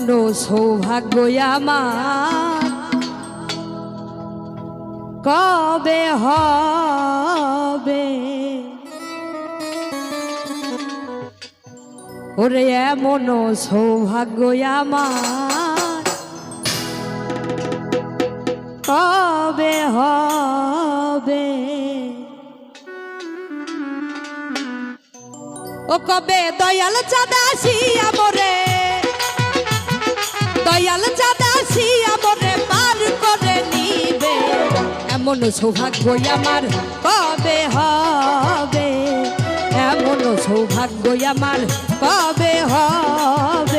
এমন সৌভাগ্য আমার কবে হবে? ওরে, এমন সৌভাগ্য আমার কবে হবে? ও কবে দয়াল চাঁদাসি আমরে দয়াল চাঁদাসি আমরে পার করে নিবে। এমন সৌভাগ্য আমার কবে হবে? এমন সৌভাগ্য আমার কবে হবে?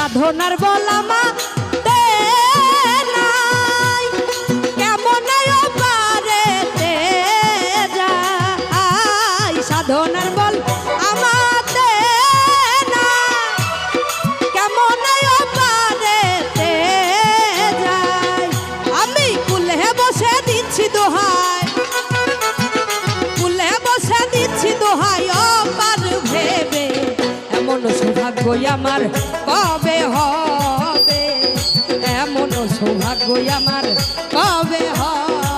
সাধনার বলামা পারে সাধনার বল আমাতে কেমন পারে যাই আমি কুলে বসে দিচ্ছি দোহাই কুলে বসে দিচ্ছি দোহাই অপার ভেবে এমন সৌভাগ্য আমার হবে এমন সৌভাগ্য আমার কবে হবে?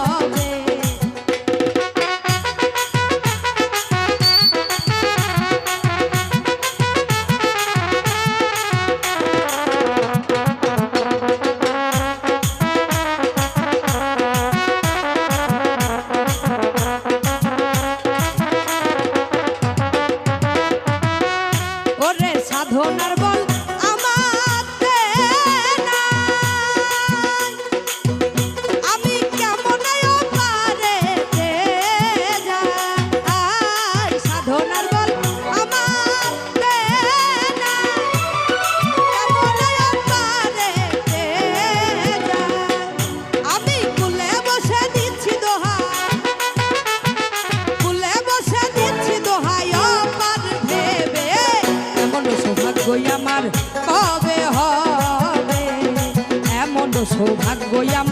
সৌভাগ্য আমার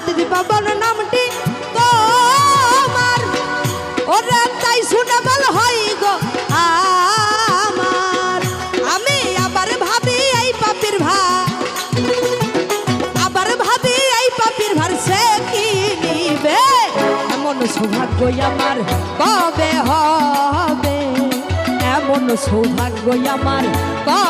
প্রতিদি পাবন নামটি তোমার। ওরে তাই শুনে বল হই গো আমার। আমি আবার ভাবি এই পাপির ভাই আবার ভাবি এই পাপির ভার, সে কি নিবে? এমন সৌভাগ্য আমার কবে হবে? এমন সৌভাগ্য আমার কবে